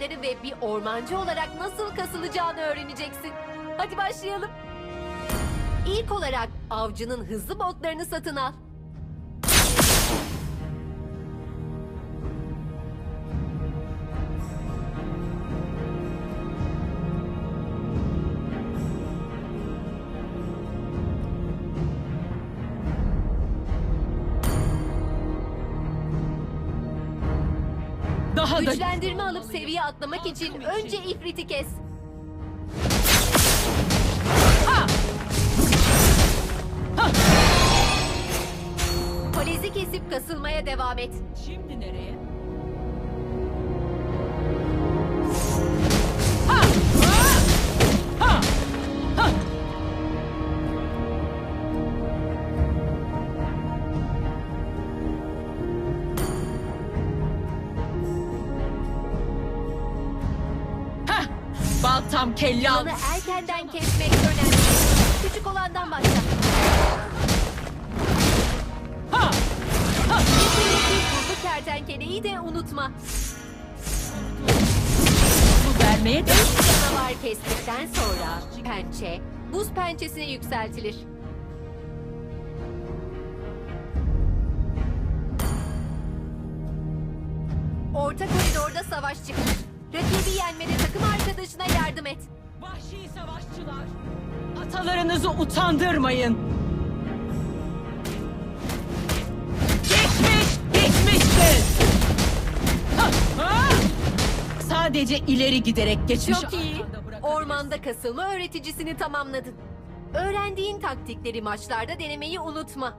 ve bir ormancı olarak nasıl kasılacağını öğreneceksin. Hadi başlayalım. İlk olarak avcının hızlı botlarını satın al. Daha da Güçlendirme alıp seviye atlamak için önce ifriti kes. Kolezi kesip kasılmaya devam et. Şimdi nereye? Baltam kellam. Yılanı erkenden kesmek önemli. Küçük olandan başla. Ha! Kesinlikle kurdu kertenkeleyi de unutma. Bu vermeye de Canavar kestikten sonra pençe buz pençesine yükseltilir. Orta koridorda savaş çıkar. Rakibi yenmede takım arkadaşına yardım et. Vahşi savaşçılar. Atalarınızı utandırmayın. Geçmiş, geçmiştir. Ha, ha! Sadece ileri giderek geçmiş. Çok iyi. Ormanda kasılma öğreticisini tamamladın. Öğrendiğin taktikleri maçlarda denemeyi unutma.